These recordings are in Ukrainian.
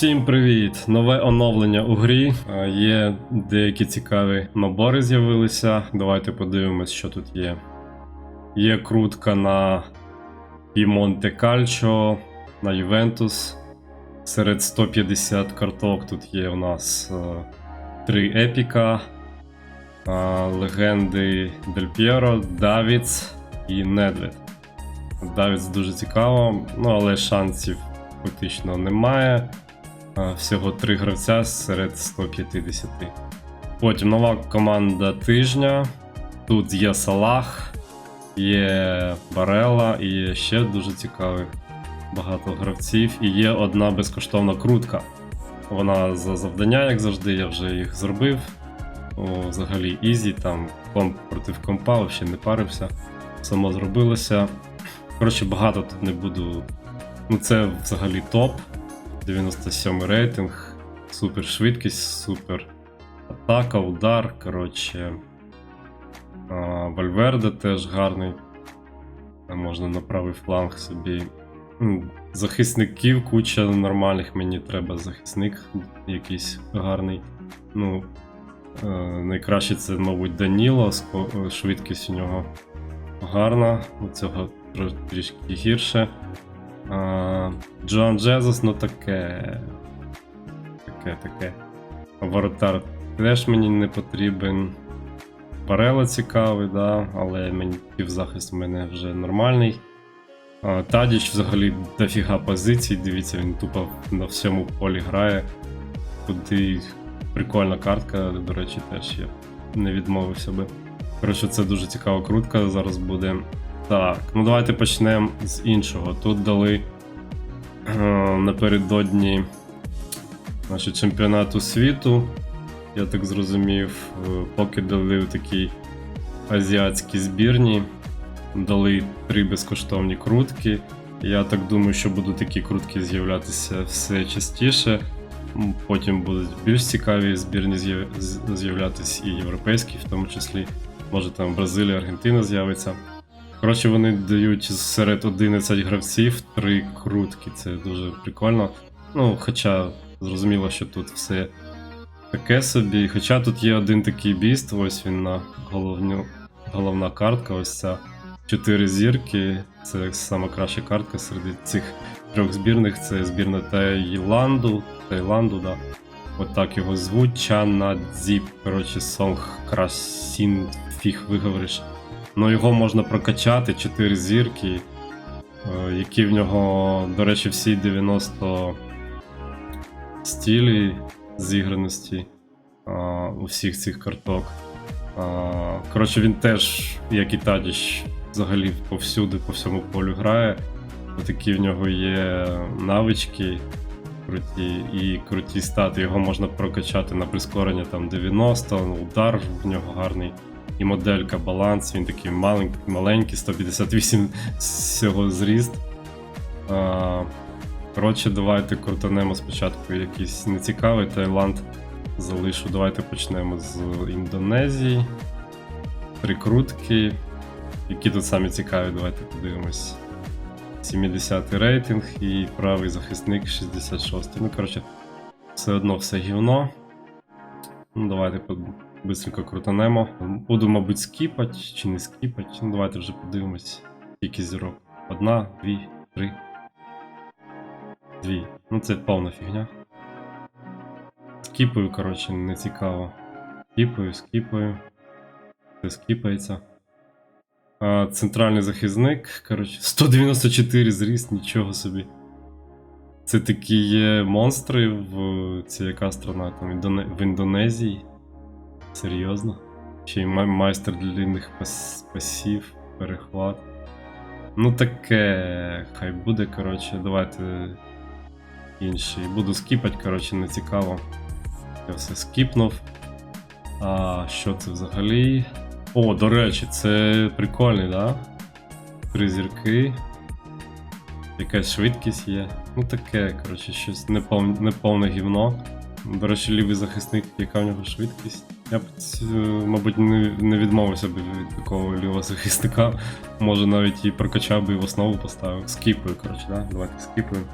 Всім привіт! Нове оновлення у грі. Е, Є деякі цікаві набори з'явилися. Давайте подивимось, що тут є. Є крутка на Пімонте Кальчо, на Ювентус. Серед 150 карток тут є у нас е, три епіка, е, легенди Дель П'єро, Давіц і Недвед. Давіц дуже цікаво, ну але шансів фактично немає. А, Всього три гравця серед 150. Потім нова команда тижня. Тут є Салах, є Барела і є ще дуже цікавих багато гравців. І є одна безкоштовна крутка. Вона за завдання, як завжди, я вже їх зробив. О, взагалі ізі, там комп проти компа, взагалі не парився. Само зробилося. Коротше, багато тут не буду. Ну, це взагалі топ. 97 рейтинг, супер швидкість, супер атака, удар. Коротше. Вальверде теж гарний. Можна на правий фланг собі. Захисників, куча нормальних, мені треба захисник якийсь гарний. Ну, е, найкраще це, мабуть, Даніло, е, швидкість у нього гарна, у цього трішки гірше. А, Джоан Джезус, ну таке. Таке, таке. Воротар теж мені не потрібен. Барела цікавий, да, але мені півзахист у мене вже нормальний. Тадіч взагалі дофіга позицій, дивіться, він тупо на всьому полі грає. Куди прикольна картка, до речі, теж я не відмовився би. Коротше, це дуже цікава крутка зараз буде. Так, ну давайте почнемо з іншого. Тут дали е, напередодні значить, чемпіонату світу. Я так зрозумів, е, поки дали такі азіатські збірні, дали три безкоштовні крутки. Я так думаю, що будуть такі крутки з'являтися все частіше. Потім будуть більш цікаві збірні з'являтися і європейські, в тому числі. Може там Бразилія, Аргентина з'явиться. Коротше, вони дають серед 11 гравців три крутки. Це дуже прикольно. Ну, хоча зрозуміло, що тут все таке собі. Хоча тут є один такий біст, ось він на головню, головна картка, ось ця. Чотири зірки. Це сама краща картка серед цих трьох збірних. Це збірна Таїланду. Таїланду, да. От так його звуть. Чана Дзіп. Коротше, Сонг Красін, фіг виговориш. Ну, його можна прокачати, 4 зірки, е, які в нього, до речі, всі 90 стілі зіграності е, у всіх цих карток. Е, Коротше, він теж, як і Тадіч, взагалі повсюди, по всьому полю грає. Такі в нього є навички круті і круті стати. Його можна прокачати на прискорення там 90, ну, удар в нього гарний. І моделька баланс, він такий маленький, маленький 158 всього зріст. А, коротше, давайте крутанемо спочатку якийсь нецікавий Таїланд. Залишу. Давайте почнемо з Індонезії. Три крутки. Які тут самі цікаві, давайте подивимось. 70 рейтинг і правий захисник 66. Ну, коротше, все одно все гівно. Ну, давайте под- быстренько крутанемо. Буду, мабуть, скіпати чи не скіпати. Ну, давайте вже подивимось. Скільки зірок. Одна, дві, три. Дві. Ну це повна фігня. Скіпаю, коротше, не цікаво. Скіпаю, скіпаю. Це скіпається. А, центральний захисник, коротше, 194 зріст, нічого собі. Це такі є монстри в це яка страна там в Індонезії. Серйозно? Ще й майстер длинних пас- пасів, перехват. Ну таке, хай буде, коротше, давайте інший. Буду скіпати, коротше, не цікаво. Я все скіпнув. А що це взагалі? О, до речі, це прикольний, да? Три зірки. Якась швидкість є. Ну таке, коротше, щось непов... неповне гівно. До речі, лівий захисник, яка в нього швидкість. Я б, мабуть, не, відмовився б від такого лівого захисника. Може навіть і прокачав би і в основу поставив. Скіпую, коротше, да? Давайте скіпуємо.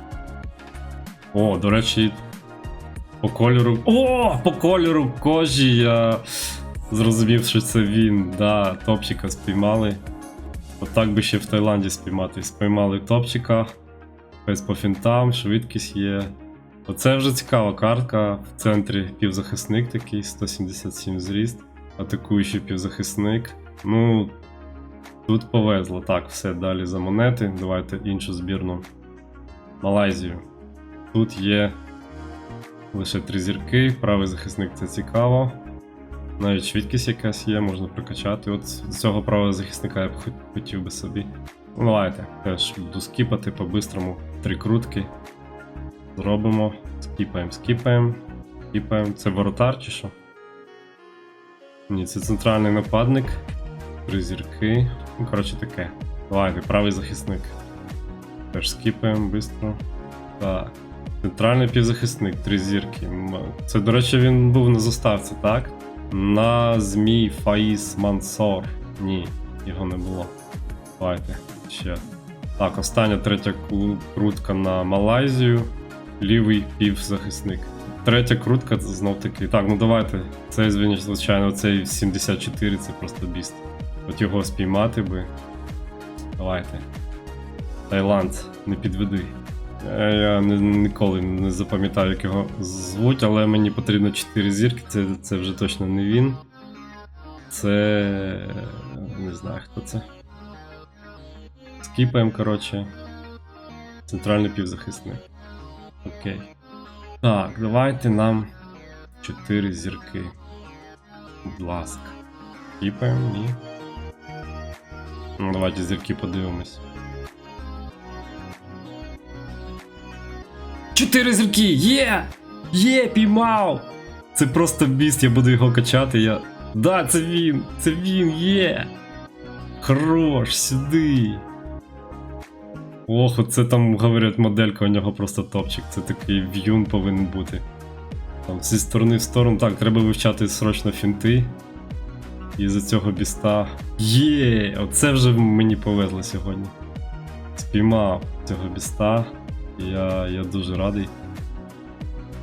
О, до речі, По кольору. О, по кольору кожі я зрозумів, що це він. Да, топчика спіймали. Отак би ще в Таїланді спіймати. Спіймали топчика. Без по фінтам, швидкість є. Оце вже цікава картка. В центрі півзахисник такий, 177 зріст. Атакуючий півзахисник. Ну, тут повезло. Так, все далі за монети. Давайте іншу збірну. Малайзію. Тут є лише три зірки, правий захисник це цікаво. Навіть швидкість якась є, можна прокачати. От з цього правого захисника я б хотів би собі. Ну, давайте. Теж буду скіпати по-бистрому. Три крутки. Зробимо. Скіпаємо, скіпаємо. Скіпаємо. Це воротар чи що? Ні, це центральний нападник. Три зірки. Ну, коротше таке. Давайте, правий захисник. Теж скіпаємо швидко. Так. Центральний півзахисник, три зірки. Це, до речі, він був на заставці, так? На Змій Фаїс Мансор. Ні, його не було. Давайте ще. Так, остання третя крутка на Малайзію. Лівий півзахисник. Третя крутка це знов таки. Так, ну давайте. Цей, звісно, звичайно, цей 74 це просто біст. От його спіймати би. Давайте. Таїланд, не підведи. Е, Я ніколи не запам'ятаю, як його звуть, але мені потрібно 4 зірки, це, це вже точно не він. Це. не знаю хто це. Скіпаємо, коротше. Центральний півзахисник. Окей. Так, давайте нам 4 зірки. Будь ласка. Скіпаємо, ні. Ну, давайте зірки подивимось. Чотири зірки! Є! Є, піймав! Це просто біст, я буду його качати. Я. Да, це він! Це він є! Хорош, сюди! Ох, оце там говорять моделька, у нього просто топчик. Це такий в'юн повинен бути. Там зі сторони в сторону. Так, треба вивчати срочно фінти. І за цього біста. Є! Оце вже мені повезло сьогодні. Спіймав цього біста. Я, я дуже радий.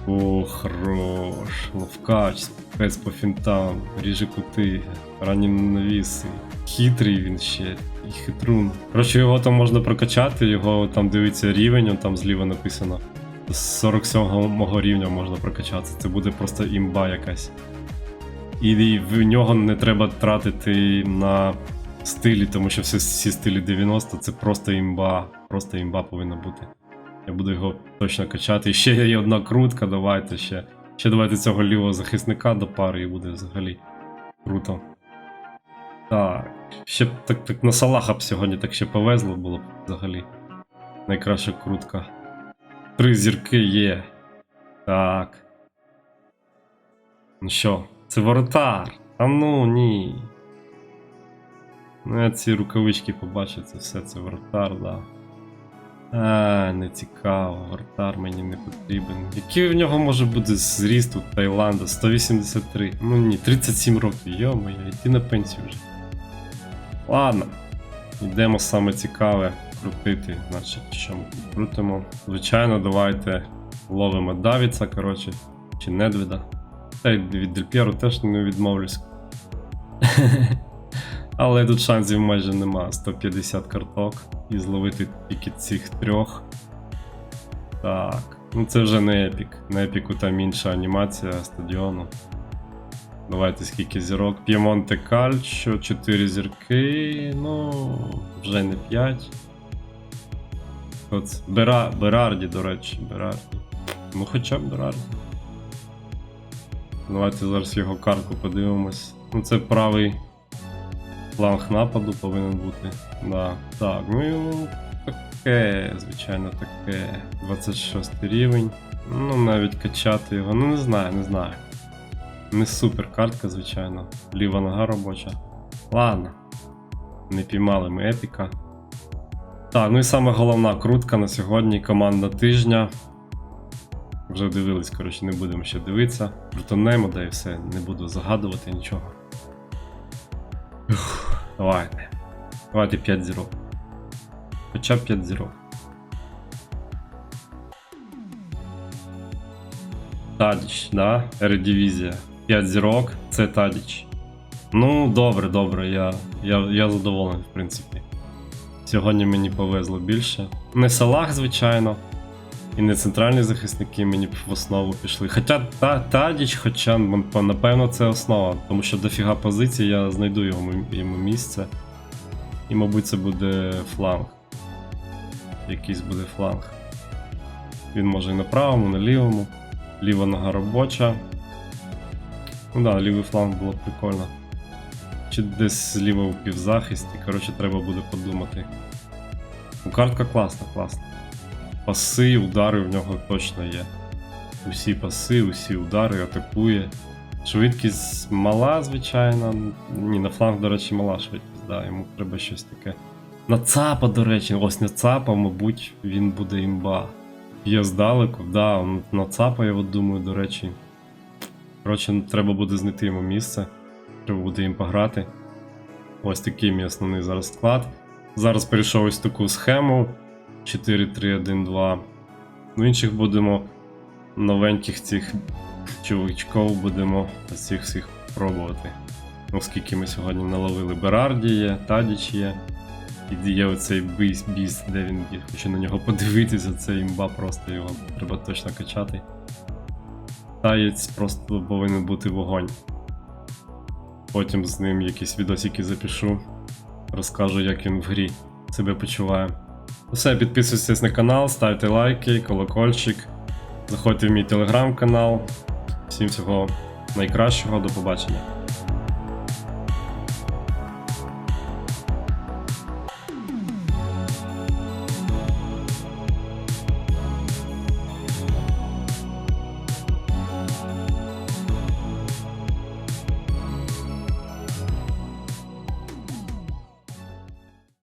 О, хорош. Ловкач, спец по фінтам, ріже кути, ранні навіси. Хитрий він ще. І хитрун. Коротше, його там можна прокачати, його там дивиться рівень, там зліва написано. З 47-го рівня можна прокачатися. Це буде просто імба якась. І в нього не треба тратити на стилі, тому що всі, всі стилі 90 це просто імба. Просто імба повинна бути. Я буду його точно качати. І ще є одна крутка, давайте ще. Ще давайте цього лівого захисника до пари і буде взагалі круто. Так. Ще б так, так на Салаха б сьогодні так ще повезло було б взагалі. Найкраща крутка. Три зірки є. Так. Ну що, це воротар. А ну ні. Ну я ці рукавички побачив, це все, це воротар, да. А, не цікаво, вратар мені не потрібен. Який в нього може бути зріст у Таїланда? 183. Ну ні, 37 років, йо-моє, йти на пенсію вже. Ладно. Йдемо саме цікаве крутити. Значить, що ми крутимо? Звичайно, давайте ловимо Давіца, коротше, чи Недвіда. Та й від Дельпєру теж не відмовлюсь. Але тут шансів майже нема. 150 карток і зловити тільки цих трьох. Так. Ну це вже не епік. На епіку там інша анімація стадіону. Давайте скільки зірок. П'ємонте Кальчо, 4 зірки. Ну, вже не 5. От Бера... Берарді, до речі, Берарді. Ну хоча б Берарді. Давайте зараз його картку подивимось. Ну це правий фланг нападу повинен бути. Да. Так, ну і таке, звичайно, таке. 26 рівень. Ну, навіть качати його. Ну не знаю, не знаю. Не супер картка, звичайно. Ліва нога робоча. Ладно. Не піймали ми епіка. Так, ну і саме головна крутка на сьогодні команда тижня. Вже дивились, коротше, не будемо ще дивитися. Крутонемо, да і все, не буду загадувати нічого. Ух, давайте. Давайте 5 зірок. Хоча б 5 зірок. Тадіч, да? Ередивізія. 5 зірок, це Тадіч. Ну, добре, добре, я, я, я задоволений, в принципі. Сьогодні мені повезло більше. Не Салах, звичайно, і не центральні захисники мені в основу пішли. Хоча та, Тадіч, хоча напевно це основа, тому що дофіга позицій я знайду йому, йому місце. І, мабуть, це буде фланг. Якийсь буде фланг. Він може і на правому, на лівому. Ліва нога робоча. Ну да, лівий фланг було б прикольно. Чи десь зліва у півзахисті. Коротше, треба буде подумати. Ну, картка класна, класна. Паси, удари в нього точно є. Усі паси, усі удари, атакує. Швидкість мала, звичайно. Ні, на фланг, до речі, мала швидкість, да, йому треба щось таке. На цапа, до речі, ось на цапа, мабуть, він буде імба. Є здалеку, да, на цапа, я от думаю, до речі. Коротше, треба буде знайти йому місце. Треба буде їм пограти. Ось такий мій основний зараз склад. Зараз перейшов ось таку схему 4-3-1-2. В інших будемо новеньких цих чувачків будемо цих всіх пробувати. Оскільки ми сьогодні наловили Берарді є, Тадіч є. І є оцей біс, біс, де він є. Хочу на нього подивитися, це імба просто його треба точно качати. Таєць просто повинен бути вогонь. Потім з ним якісь відосики запишу. Розкажу, як він в грі себе почуває. Все, підписуйтесь на канал, ставте лайки, колокольчик. Заходьте в мій телеграм-канал. Всім всього найкращого, до побачення.